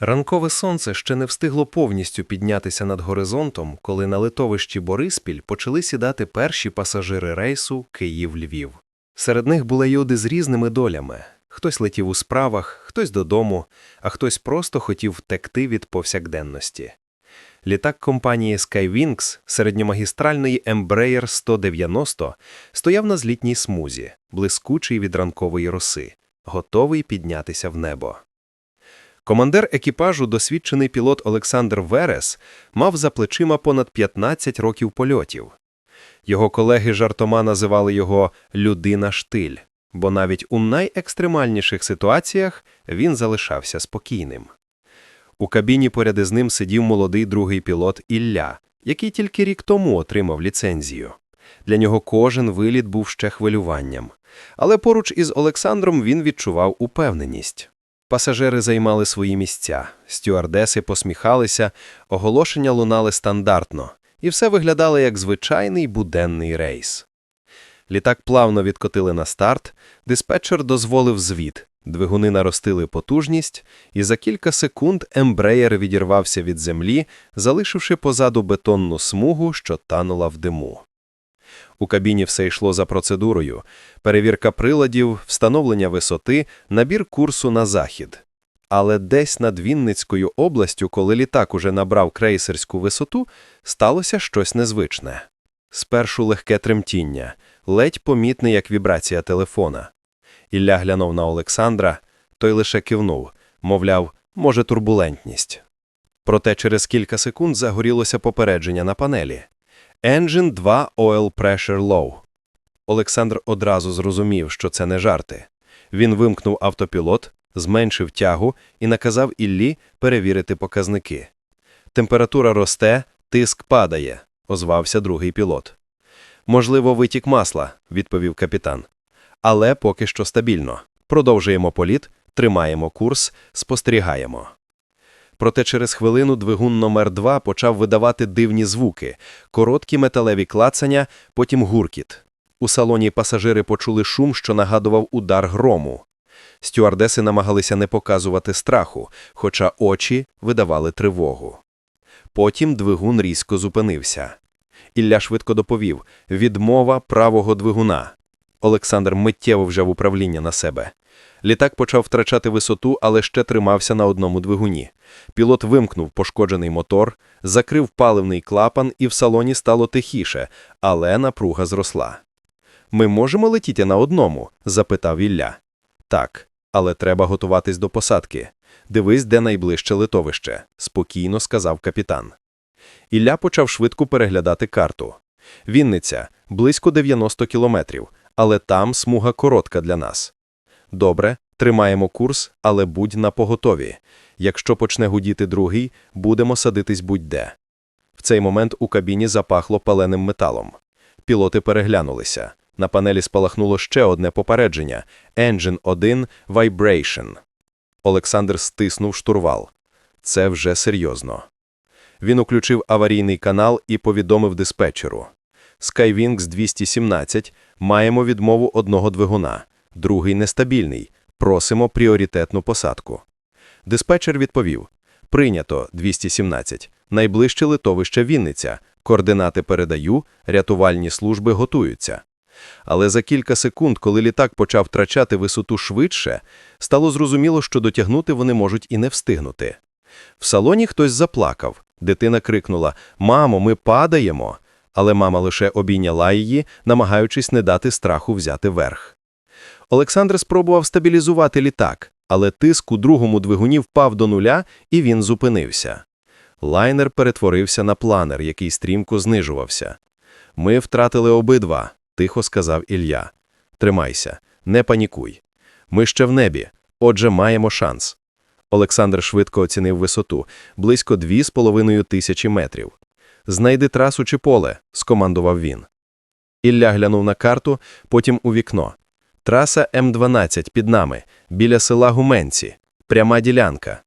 Ранкове сонце ще не встигло повністю піднятися над горизонтом, коли на литовищі Бориспіль почали сідати перші пасажири рейсу Київ-Львів. Серед них були люди з різними долями. Хтось летів у справах, хтось додому, а хтось просто хотів втекти від повсякденності. Літак компанії Skywings середньомагістральної Embraer 190 стояв на злітній смузі, блискучий від ранкової роси, готовий піднятися в небо. Командир екіпажу, досвідчений пілот Олександр Верес, мав за плечима понад 15 років польотів. Його колеги жартома називали його «людина штиль», бо навіть у найекстремальніших ситуаціях він залишався спокійним. У кабіні поряд із ним сидів молодий другий пілот Ілля, який тільки рік тому отримав ліцензію. Для нього кожен виліт був ще хвилюванням. Але поруч із Олександром він відчував упевненість. Пасажири займали свої місця, стюардеси посміхалися, оголошення лунали стандартно, і все виглядало як звичайний буденний рейс. Літак плавно відкотили на старт, диспетчер дозволив звіт, двигуни наростили потужність, і за кілька секунд ембреєр відірвався від землі, залишивши позаду бетонну смугу, що танула в диму. У кабіні все йшло за процедурою: перевірка приладів, встановлення висоти, набір курсу на захід. Але десь над Вінницькою областю, коли літак уже набрав крейсерську висоту, сталося щось незвичне. Спершу легке тремтіння, ледь помітне, як вібрація телефона. Ілля глянув на Олександра, той лише кивнув, мовляв, може, турбулентність. Проте через кілька секунд загорілося попередження на панелі. Engine 2 Oil Pressure Low. Олександр одразу зрозумів, що це не жарти. Він вимкнув автопілот, зменшив тягу і наказав Іллі перевірити показники. Температура росте, тиск падає, озвався другий пілот. Можливо, витік масла, відповів капітан. Але поки що стабільно. Продовжуємо політ, тримаємо курс, спостерігаємо. Проте через хвилину двигун номер 2 почав видавати дивні звуки, короткі металеві клацання, потім гуркіт. У салоні пасажири почули шум, що нагадував удар грому. Стюардеси намагалися не показувати страху, хоча очі видавали тривогу. Потім двигун різко зупинився. Ілля швидко доповів – відмова правого двигуна. Олександр миттєво взяв управління на себе. Літак почав втрачати висоту, але ще тримався на одному двигуні. Пілот вимкнув пошкоджений мотор, закрив паливний клапан, і в салоні стало тихіше, але напруга зросла. Ми можемо летіти на одному? запитав Ілля. Так, але треба готуватись до посадки. Дивись, де найближче литовище, спокійно сказав капітан. Ілля почав швидко переглядати карту. Вінниця близько 90 кілометрів, але там смуга коротка для нас. Добре, тримаємо курс, але будь на поготові. Якщо почне гудіти другий, будемо садитись будь-де. В цей момент у кабіні запахло паленим металом. Пілоти переглянулися. На панелі спалахнуло ще одне попередження Engine 1 Vibration. Олександр стиснув штурвал. Це вже серйозно. Він уключив аварійний канал і повідомив диспетчеру. Skywings 217, маємо відмову одного двигуна, другий нестабільний, просимо пріоритетну посадку. Диспетчер відповів: Прийнято 217, найближче литовище Вінниця, координати передаю, рятувальні служби готуються. Але за кілька секунд, коли літак почав втрачати висоту швидше, стало зрозуміло, що дотягнути вони можуть і не встигнути. В салоні хтось заплакав. Дитина крикнула Мамо, ми падаємо. Але мама лише обійняла її, намагаючись не дати страху взяти верх. Олександр спробував стабілізувати літак, але тиск у другому двигуні впав до нуля, і він зупинився. Лайнер перетворився на планер, який стрімко знижувався. Ми втратили обидва, тихо сказав Ілля. Тримайся, не панікуй. Ми ще в небі, отже, маємо шанс. Олександр швидко оцінив висоту близько дві з половиною тисячі метрів. Знайди трасу чи поле, скомандував він. Ілля глянув на карту, потім у вікно. Траса М12 під нами, біля села Гуменці, пряма ділянка.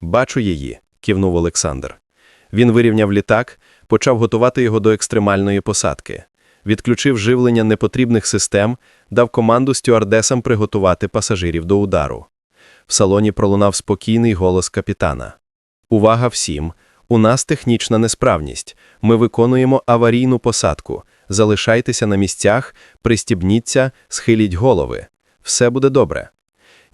Бачу її, кивнув Олександр. Він вирівняв літак, почав готувати його до екстремальної посадки. Відключив живлення непотрібних систем, дав команду стюардесам приготувати пасажирів до удару. В салоні пролунав спокійний голос капітана. Увага всім! У нас технічна несправність. Ми виконуємо аварійну посадку. Залишайтеся на місцях, пристібніться, схиліть голови. Все буде добре.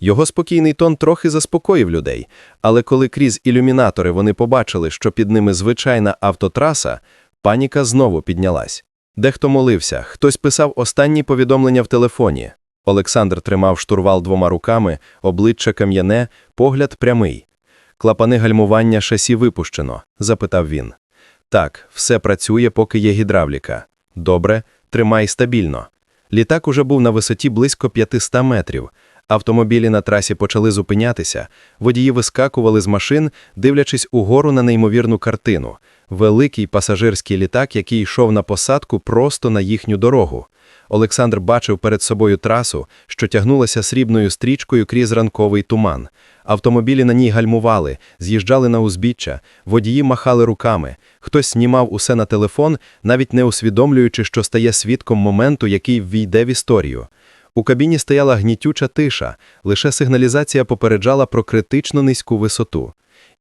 Його спокійний тон трохи заспокоїв людей, але коли крізь ілюмінатори вони побачили, що під ними звичайна автотраса, паніка знову піднялась. Дехто молився, хтось писав останні повідомлення в телефоні. Олександр тримав штурвал двома руками, обличчя кам'яне, погляд прямий. Клапани гальмування шасі випущено, запитав він. Так, все працює, поки є гідравліка. Добре, тримай стабільно. Літак уже був на висоті близько 500 метрів. Автомобілі на трасі почали зупинятися, водії вискакували з машин, дивлячись угору на неймовірну картину. Великий пасажирський літак, який йшов на посадку просто на їхню дорогу. Олександр бачив перед собою трасу, що тягнулася срібною стрічкою крізь ранковий туман. Автомобілі на ній гальмували, з'їжджали на узбіччя, водії махали руками. Хтось знімав усе на телефон, навіть не усвідомлюючи, що стає свідком моменту, який ввійде в історію. У кабіні стояла гнітюча тиша, лише сигналізація попереджала про критично низьку висоту.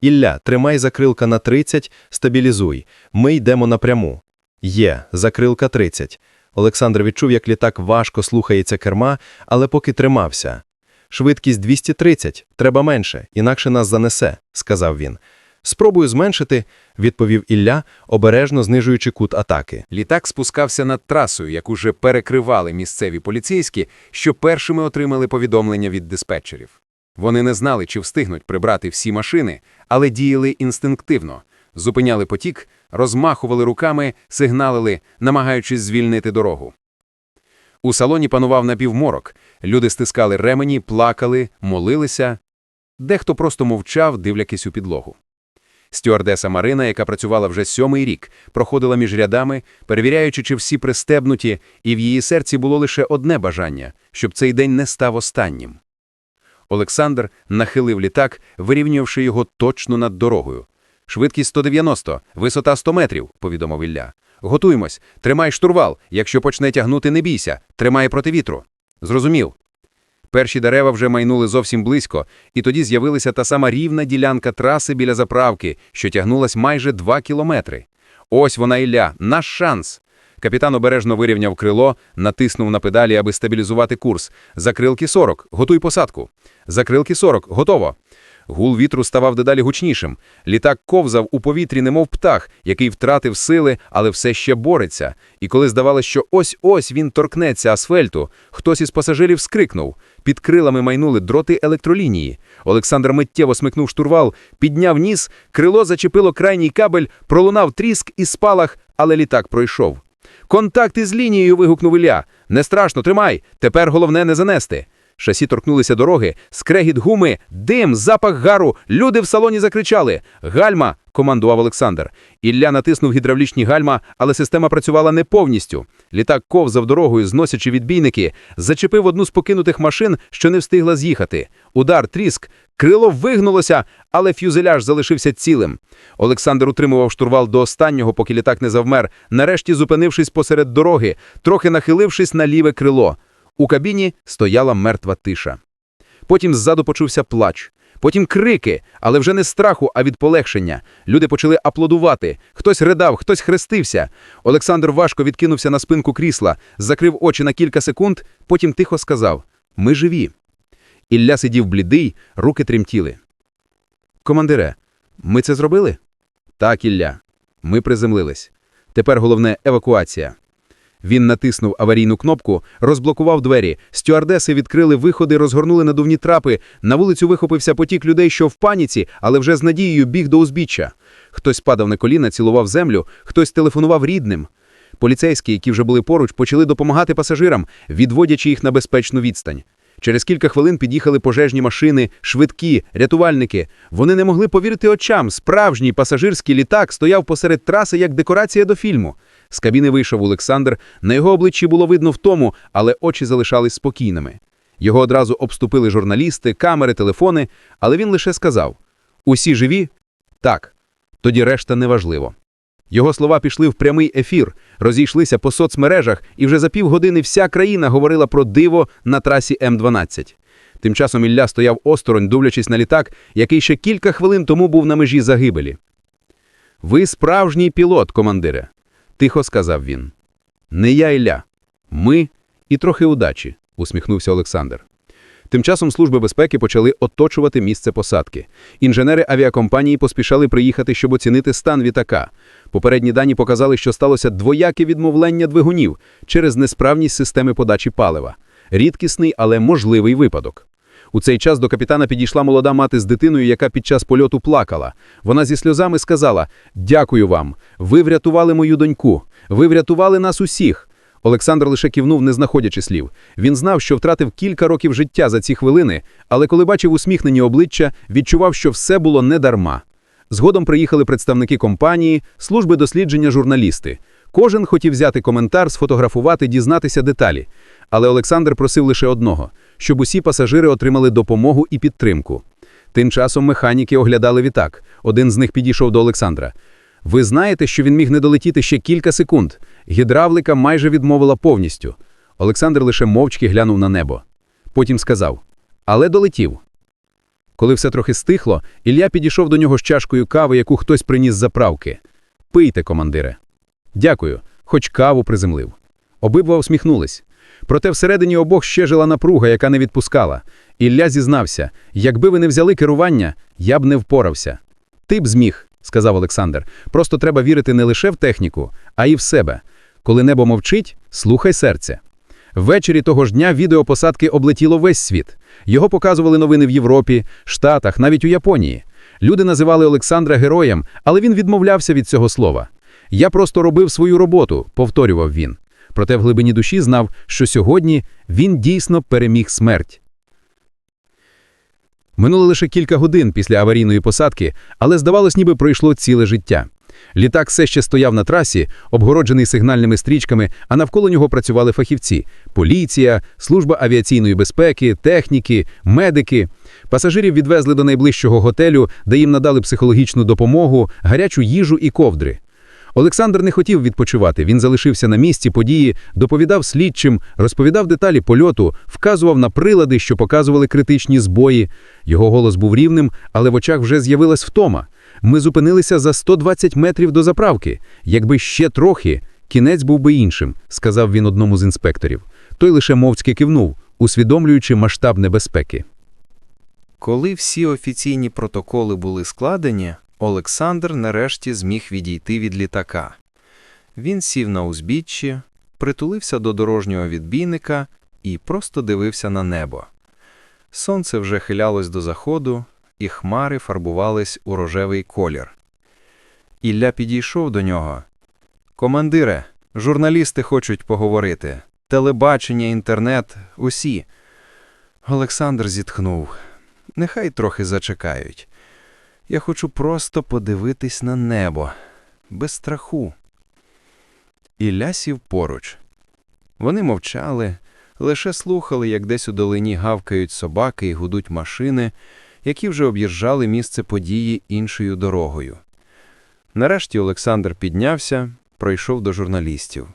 Ілля, тримай закрилка на 30, стабілізуй. Ми йдемо напряму. Є, закрилка 30. Олександр відчув, як літак важко слухається керма, але поки тримався. Швидкість 230, треба менше, інакше нас занесе, сказав він. Спробую зменшити, відповів Ілля, обережно знижуючи кут атаки. Літак спускався над трасою, яку вже перекривали місцеві поліцейські, що першими отримали повідомлення від диспетчерів. Вони не знали, чи встигнуть прибрати всі машини, але діяли інстинктивно, зупиняли потік, розмахували руками, сигналили, намагаючись звільнити дорогу. У салоні панував напівморок, люди стискали ремені, плакали, молилися. Дехто просто мовчав, дивлячись у підлогу. Стюардеса Марина, яка працювала вже сьомий рік, проходила між рядами, перевіряючи, чи всі пристебнуті, і в її серці було лише одне бажання, щоб цей день не став останнім. Олександр нахилив літак, вирівнювавши його точно над дорогою. Швидкість 190, висота 100 метрів, повідомив Ілля. Готуємось, тримай штурвал. Якщо почне тягнути, не бійся, тримай проти вітру. Зрозумів. Перші дерева вже майнули зовсім близько, і тоді з'явилася та сама рівна ділянка траси біля заправки, що тягнулась майже два кілометри. Ось вона Ілля, наш шанс. Капітан обережно вирівняв крило, натиснув на педалі, аби стабілізувати курс. Закрилки 40, готуй посадку. Закрилки 40, готово. Гул вітру ставав дедалі гучнішим. Літак ковзав у повітрі, немов птах, який втратив сили, але все ще бореться. І коли здавалося, що ось-ось він торкнеться асфальту, хтось із пасажирів скрикнув. Під крилами майнули дроти електролінії. Олександр миттєво смикнув штурвал, підняв ніс, крило зачепило крайній кабель, пролунав тріск і спалах, але літак пройшов. Контакт із лінією. вигукнув Ілля. Не страшно, тримай. Тепер головне не занести. Шасі торкнулися дороги, скрегіт гуми, дим, запах гару. Люди в салоні закричали: Гальма! командував Олександр. Ілля натиснув гідравлічні гальма, але система працювала не повністю. Літак ковзав дорогою, зносячи відбійники, зачепив одну з покинутих машин, що не встигла з'їхати. Удар, тріск, крило вигнулося, але фюзеляж залишився цілим. Олександр утримував штурвал до останнього, поки літак не завмер, нарешті зупинившись посеред дороги, трохи нахилившись на ліве крило. У кабіні стояла мертва тиша. Потім ззаду почувся плач. Потім крики, але вже не страху, а від полегшення. Люди почали аплодувати. Хтось ридав, хтось хрестився. Олександр важко відкинувся на спинку крісла, закрив очі на кілька секунд, потім тихо сказав: Ми живі. Ілля сидів блідий, руки тремтіли. Командире, ми це зробили? Так, Ілля. Ми приземлились. Тепер головне евакуація. Він натиснув аварійну кнопку, розблокував двері. Стюардеси відкрили виходи, розгорнули надувні трапи. На вулицю вихопився потік людей, що в паніці, але вже з надією біг до узбіччя. Хтось падав на коліна, цілував землю, хтось телефонував рідним. Поліцейські, які вже були поруч, почали допомагати пасажирам, відводячи їх на безпечну відстань. Через кілька хвилин під'їхали пожежні машини, швидкі, рятувальники. Вони не могли повірити очам. Справжній пасажирський літак стояв посеред траси як декорація до фільму. З кабіни вийшов Олександр. На його обличчі було видно втому, але очі залишались спокійними. Його одразу обступили журналісти, камери, телефони, але він лише сказав: Усі живі? Так. Тоді решта неважливо. Його слова пішли в прямий ефір, розійшлися по соцмережах, і вже за півгодини вся країна говорила про диво на трасі М12. Тим часом Ілля стояв осторонь, дивлячись на літак, який ще кілька хвилин тому був на межі загибелі. Ви справжній пілот, командире, тихо сказав він. Не я Ілля. Ми і трохи удачі, усміхнувся Олександр. Тим часом служби безпеки почали оточувати місце посадки. Інженери авіакомпанії поспішали приїхати, щоб оцінити стан літака. Попередні дані показали, що сталося двояке відмовлення двигунів через несправність системи подачі палива. Рідкісний, але можливий випадок. У цей час до капітана підійшла молода мати з дитиною, яка під час польоту плакала. Вона зі сльозами сказала: Дякую вам, ви врятували мою доньку, ви врятували нас усіх. Олександр лише кивнув, не знаходячи слів. Він знав, що втратив кілька років життя за ці хвилини, але коли бачив усміхнені обличчя, відчував, що все було не дарма. Згодом приїхали представники компанії, служби дослідження журналісти. Кожен хотів взяти коментар, сфотографувати, дізнатися деталі. Але Олександр просив лише одного – щоб усі пасажири отримали допомогу і підтримку. Тим часом механіки оглядали літак. Один з них підійшов до Олександра. Ви знаєте, що він міг не долетіти ще кілька секунд. Гідравлика майже відмовила повністю. Олександр лише мовчки глянув на небо. Потім сказав: Але долетів. Коли все трохи стихло, Ілля підійшов до нього з чашкою кави, яку хтось приніс з заправки. Пийте, командире. Дякую, хоч каву приземлив. Обидва усміхнулись. Проте всередині обох ще жила напруга, яка не відпускала. Ілля зізнався: якби ви не взяли керування, я б не впорався. Ти б зміг, сказав Олександр. Просто треба вірити не лише в техніку, а й в себе. Коли небо мовчить, слухай серце. Ввечері того ж дня відео посадки облетіло весь світ. Його показували новини в Європі, Штатах, навіть у Японії. Люди називали Олександра героєм, але він відмовлявся від цього слова. Я просто робив свою роботу, повторював він. Проте в глибині душі знав, що сьогодні він дійсно переміг смерть. Минуло лише кілька годин після аварійної посадки, але здавалось, ніби пройшло ціле життя. Літак все ще стояв на трасі, обгороджений сигнальними стрічками, а навколо нього працювали фахівці: поліція, служба авіаційної безпеки, техніки, медики. Пасажирів відвезли до найближчого готелю, де їм надали психологічну допомогу, гарячу їжу і ковдри. Олександр не хотів відпочивати. Він залишився на місці події, доповідав слідчим, розповідав деталі польоту, вказував на прилади, що показували критичні збої. Його голос був рівним, але в очах вже з'явилась втома. Ми зупинилися за 120 метрів до заправки. Якби ще трохи, кінець був би іншим, сказав він одному з інспекторів. Той лише мовцьки кивнув, усвідомлюючи масштаб небезпеки. Коли всі офіційні протоколи були складені, Олександр нарешті зміг відійти від літака. Він сів на узбіччі, притулився до дорожнього відбійника і просто дивився на небо. Сонце вже хилялось до заходу, і хмари фарбувались у рожевий колір. Ілля підійшов до нього. Командире, журналісти хочуть поговорити. Телебачення, інтернет, усі. Олександр зітхнув. Нехай трохи зачекають. Я хочу просто подивитись на небо, без страху. Ілля сів поруч. Вони мовчали, лише слухали, як десь у долині гавкають собаки і гудуть машини, які вже об'їжджали місце події іншою дорогою. Нарешті Олександр піднявся, пройшов до журналістів.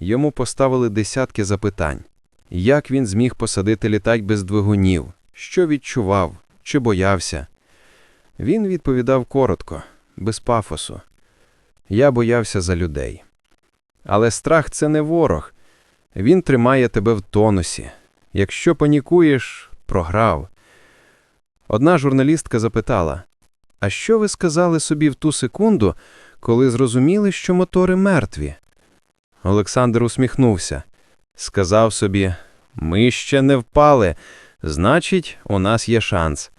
Йому поставили десятки запитань. Як він зміг посадити літак без двигунів? Що відчував? Чи боявся? Він відповідав коротко, без пафосу. Я боявся за людей. Але страх це не ворог. Він тримає тебе в тонусі. Якщо панікуєш, програв. Одна журналістка запитала: А що ви сказали собі в ту секунду, коли зрозуміли, що мотори мертві? Олександр усміхнувся. Сказав собі: Ми ще не впали, значить, у нас є шанс.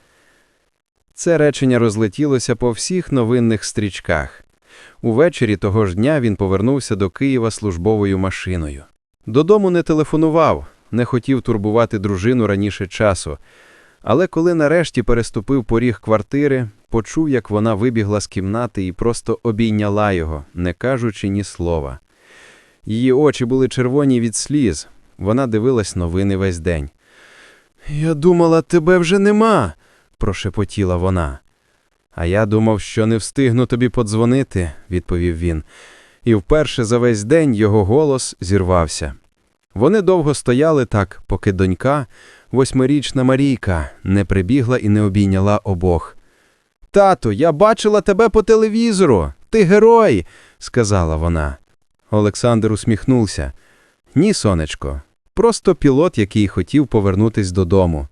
Це речення розлетілося по всіх новинних стрічках. Увечері того ж дня він повернувся до Києва службовою машиною. Додому не телефонував, не хотів турбувати дружину раніше часу. Але коли нарешті переступив поріг квартири, почув, як вона вибігла з кімнати і просто обійняла його, не кажучи ні слова. Її очі були червоні від сліз. Вона дивилась новини весь день. Я думала, тебе вже нема прошепотіла вона. А я думав, що не встигну тобі подзвонити, відповів він, і вперше за весь день його голос зірвався. Вони довго стояли так, поки донька, восьмирічна Марійка, не прибігла і не обійняла обох. Тато, я бачила тебе по телевізору. Ти герой, сказала вона. Олександр усміхнувся. Ні, сонечко, просто пілот, який хотів повернутись додому.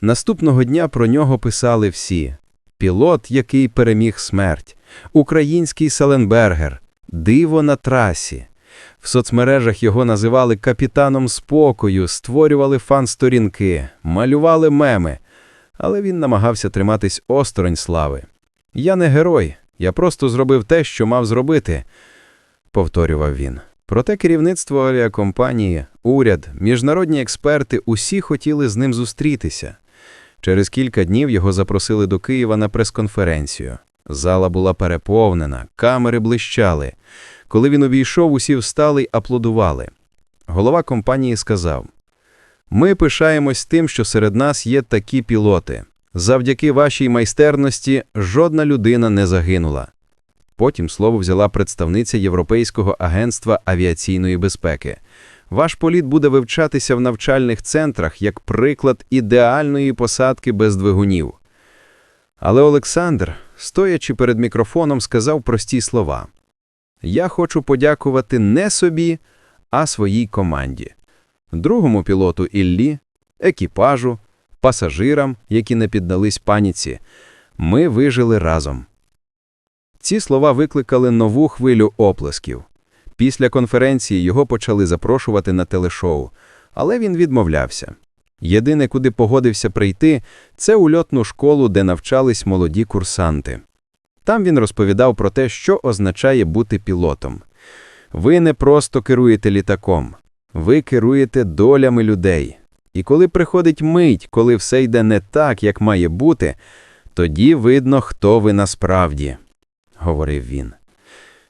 Наступного дня про нього писали всі: пілот, який переміг смерть, український Селенбергер, диво на трасі. В соцмережах його називали капітаном спокою, створювали фан-сторінки, малювали меми, але він намагався триматись осторонь слави. Я не герой, я просто зробив те, що мав зробити, повторював він. Проте керівництво авіакомпанії, уряд, міжнародні експерти усі хотіли з ним зустрітися. Через кілька днів його запросили до Києва на прес-конференцію. Зала була переповнена, камери блищали. Коли він увійшов, усі встали й аплодували. Голова компанії сказав: Ми пишаємось тим, що серед нас є такі пілоти. Завдяки вашій майстерності жодна людина не загинула. Потім слово взяла представниця Європейського агентства авіаційної безпеки. Ваш політ буде вивчатися в навчальних центрах як приклад ідеальної посадки без двигунів. Але Олександр, стоячи перед мікрофоном, сказав прості слова: Я хочу подякувати не собі, а своїй команді, другому пілоту Іллі, екіпажу, пасажирам, які не піддались паніці. Ми вижили разом. Ці слова викликали нову хвилю оплесків. Після конференції його почали запрошувати на телешоу, але він відмовлявся. Єдине, куди погодився прийти, це ульотну школу, де навчались молоді курсанти. Там він розповідав про те, що означає бути пілотом. Ви не просто керуєте літаком, ви керуєте долями людей. І коли приходить мить, коли все йде не так, як має бути, тоді видно, хто ви насправді, говорив він.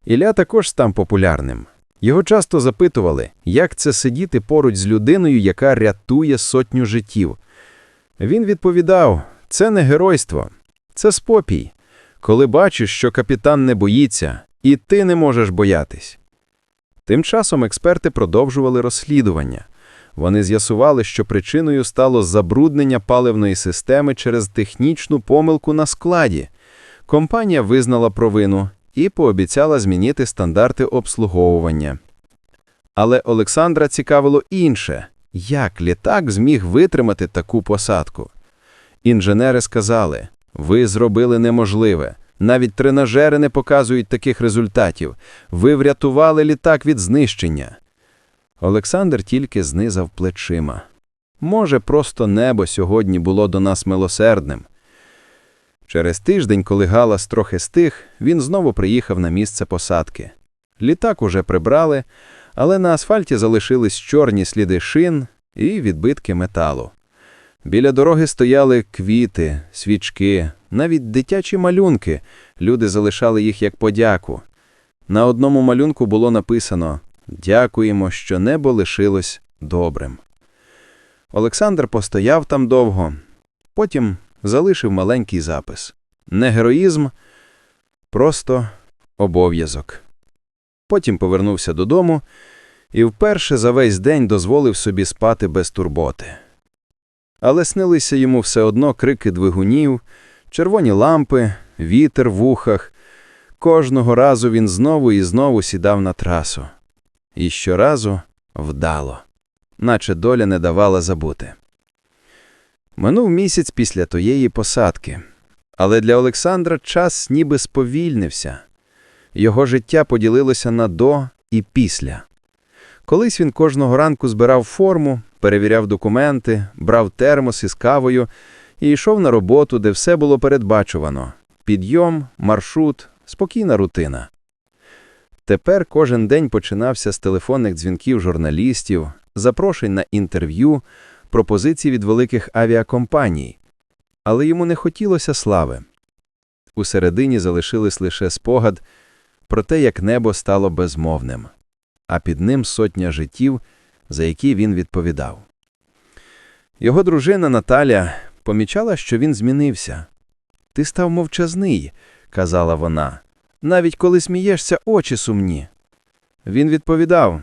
Ілля також став популярним. Його часто запитували, як це сидіти поруч з людиною, яка рятує сотню життів. Він відповідав: це не геройство, це спопій. Коли бачиш, що капітан не боїться, і ти не можеш боятись. Тим часом експерти продовжували розслідування. Вони з'ясували, що причиною стало забруднення паливної системи через технічну помилку на складі. Компанія визнала провину і пообіцяла змінити стандарти обслуговування. Але Олександра цікавило інше – як літак зміг витримати таку посадку. Інженери сказали, ви зробили неможливе, навіть тренажери не показують таких результатів, ви врятували літак від знищення. Олександр тільки знизав плечима. Може, просто небо сьогодні було до нас милосердним. Через тиждень, коли галас трохи стих, він знову приїхав на місце посадки. Літак уже прибрали, але на асфальті залишились чорні сліди шин і відбитки металу. Біля дороги стояли квіти, свічки, навіть дитячі малюнки. Люди залишали їх як подяку. На одному малюнку було написано Дякуємо, що небо лишилось добрим. Олександр постояв там довго, потім залишив маленький запис. Не героїзм, просто обов'язок. Потім повернувся додому і вперше за весь день дозволив собі спати без турботи. Але снилися йому все одно крики двигунів, червоні лампи, вітер в ухах. Кожного разу він знову і знову сідав на трасу. І щоразу вдало, наче доля не давала забути. Минув місяць після тоєї посадки, але для Олександра час ніби сповільнився. Його життя поділилося на до і після. Колись він кожного ранку збирав форму, перевіряв документи, брав термос із кавою і йшов на роботу, де все було передбачувано – підйом, маршрут, спокійна рутина. Тепер кожен день починався з телефонних дзвінків журналістів, запрошень на інтерв'ю, пропозицій від великих авіакомпаній. Але йому не хотілося слави. Усередині залишились лише спогад про те, як небо стало безмовним, а під ним сотня життів, за які він відповідав. Його дружина Наталя помічала, що він змінився. Ти став мовчазний, казала вона. Навіть коли смієшся, очі сумні. Він відповідав: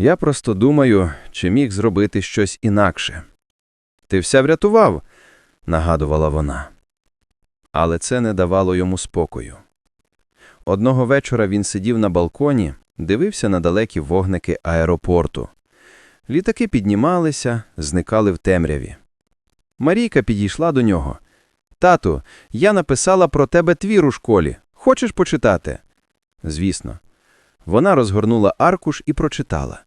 Я просто думаю, чи міг зробити щось інакше. Ти вся врятував, нагадувала вона. Але це не давало йому спокою. Одного вечора він сидів на балконі, дивився на далекі вогники аеропорту. Літаки піднімалися, зникали в темряві. Марійка підійшла до нього. Тату, я написала про тебе твір у школі. Хочеш почитати? Звісно. Вона розгорнула аркуш і прочитала.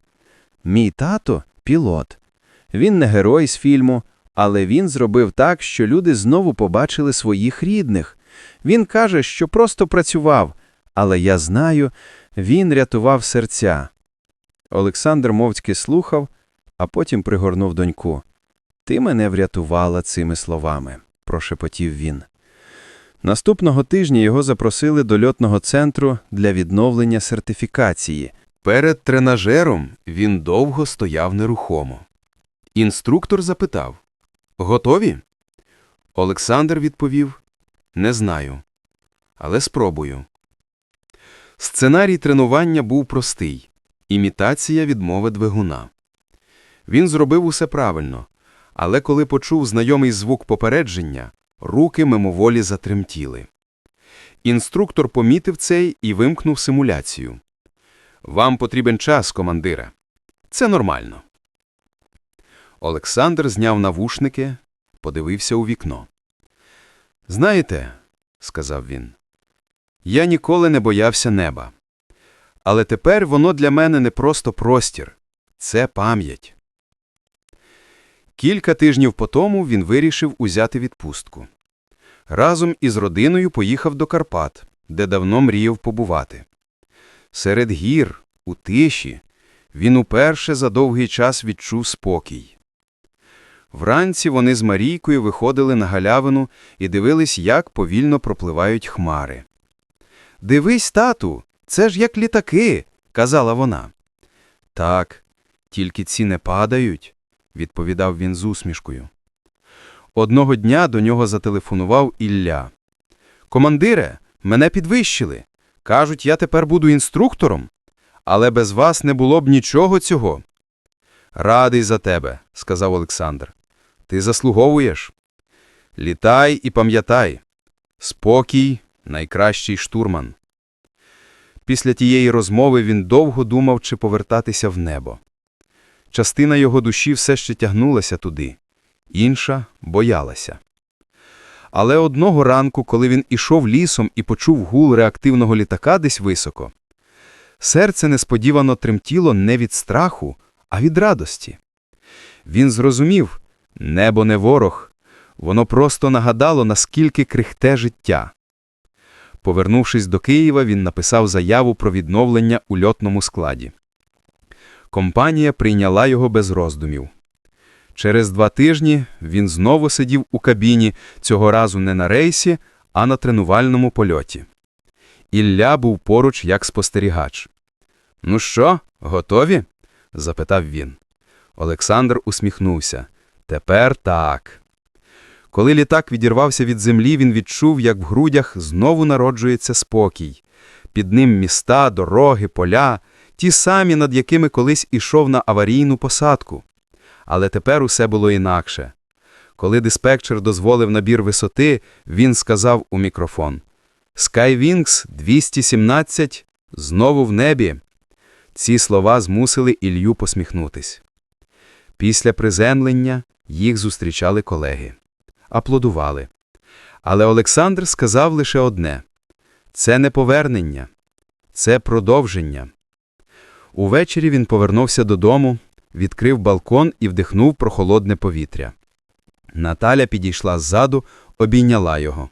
Мій тато пілот. Він не герой з фільму, але він зробив так, що люди знову побачили своїх рідних. Він каже, що просто працював, але я знаю, він рятував серця. Олександр мовцьки слухав, а потім пригорнув доньку. Ти мене врятувала цими словами, прошепотів він. Наступного тижня його запросили до льотного центру для відновлення сертифікації. Перед тренажером він довго стояв нерухомо. Інструктор запитав Готові? Олександр відповів Не знаю, але спробую. Сценарій тренування був простий імітація відмови двигуна. Він зробив усе правильно, але коли почув знайомий звук попередження, руки мимоволі затремтіли. Інструктор помітив це і вимкнув симуляцію. Вам потрібен час, командире. Це нормально. Олександр зняв навушники, подивився у вікно. Знаєте, сказав він, я ніколи не боявся неба. Але тепер воно для мене не просто простір, це пам'ять. Кілька тижнів по тому він вирішив узяти відпустку. Разом із родиною поїхав до Карпат, де давно мріяв побувати. Серед гір, у тиші, він уперше за довгий час відчув спокій. Вранці вони з Марійкою виходили на галявину і дивились, як повільно пропливають хмари. «Дивись, тату, це ж як літаки», – казала вона. «Так, тільки ці не падають», – відповідав він з усмішкою. Одного дня до нього зателефонував Ілля. «Командире, мене підвищили. Кажуть, я тепер буду інструктором, але без вас не було б нічого цього. Радий за тебе, сказав Олександр. Ти заслуговуєш. Літай і пам'ятай. Спокій найкращий штурман. Після тієї розмови він довго думав, чи повертатися в небо. Частина його душі все ще тягнулася туди, інша боялася. Але одного ранку, коли він ішов лісом і почув гул реактивного літака десь високо, серце несподівано тремтіло не від страху, а від радості. Він зрозумів – небо не ворог, воно просто нагадало, наскільки крихте життя. Повернувшись до Києва, він написав заяву про відновлення у льотному складі. Компанія прийняла його без роздумів. Через два тижні він знову сидів у кабіні, цього разу не на рейсі, а на тренувальному польоті. Ілля був поруч як спостерігач. «Ну що, готові?» – запитав він. Олександр усміхнувся. «Тепер так». Коли літак відірвався від землі, він відчув, як в грудях знову народжується спокій. Під ним міста, дороги, поля, ті самі, над якими колись ішов на аварійну посадку. Але тепер усе було інакше. Коли диспетчер дозволив набір висоти, він сказав у мікрофон «Skywings 217 знову в небі». Ці слова змусили Ілью посміхнутись. Після приземлення їх зустрічали колеги. Аплодували. Але Олександр сказав лише одне – це не повернення, це продовження. Увечері він повернувся додому, відкрив балкон і вдихнув прохолодне повітря. Наталя підійшла ззаду, обійняла його.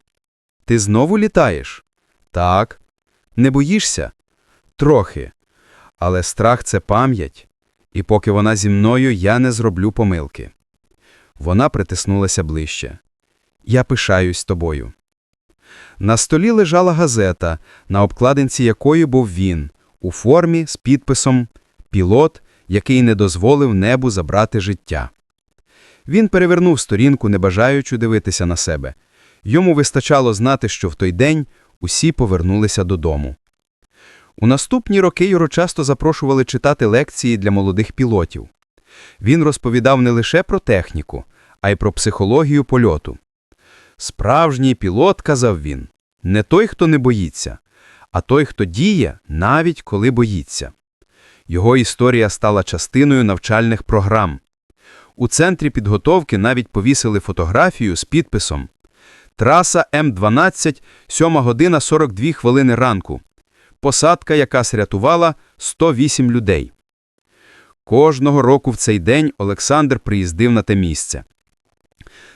«Ти знову літаєш?» «Так». «Не боїшся?» «Трохи. Але страх – це пам'ять, і поки вона зі мною, я не зроблю помилки». Вона притиснулася ближче. «Я пишаюсь тобою». На столі лежала газета, на обкладинці якої був він, у формі з підписом «Пілот», який не дозволив небу забрати життя. Він перевернув сторінку, не бажаючи дивитися на себе. Йому вистачало знати, що в той день усі повернулися додому. У наступні роки його часто запрошували читати лекції для молодих пілотів. Він розповідав не лише про техніку, а й про психологію польоту. Справжній пілот, казав він, не той, хто не боїться, а той, хто діє, навіть коли боїться. Його історія стала частиною навчальних програм. У центрі підготовки навіть повісили фотографію з підписом Траса М12, 7 година 42 хвилини ранку. Посадка, яка срятувала 108 людей. Кожного року в цей день Олександр приїздив на те місце.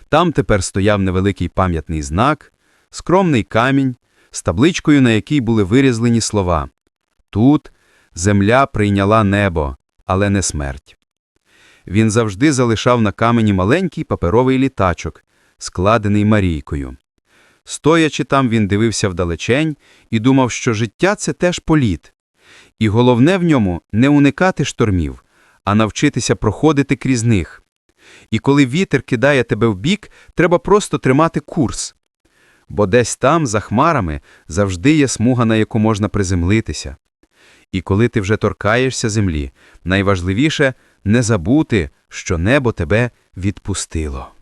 Там тепер стояв невеликий пам'ятний знак, скромний камінь, з табличкою, на якій були вирізлені слова «Тут земля прийняла небо, але не смерть». Він завжди залишав на камені маленький паперовий літачок, складений Марійкою. Стоячи там, він дивився вдалечень і думав, що життя – це теж політ. І головне в ньому не уникати штормів, а навчитися проходити крізь них. І коли вітер кидає тебе в бік, треба просто тримати курс. Бо десь там, за хмарами, завжди є смуга, на яку можна приземлитися. І коли ти вже торкаєшся землі, найважливіше – не забути, що небо тебе відпустило.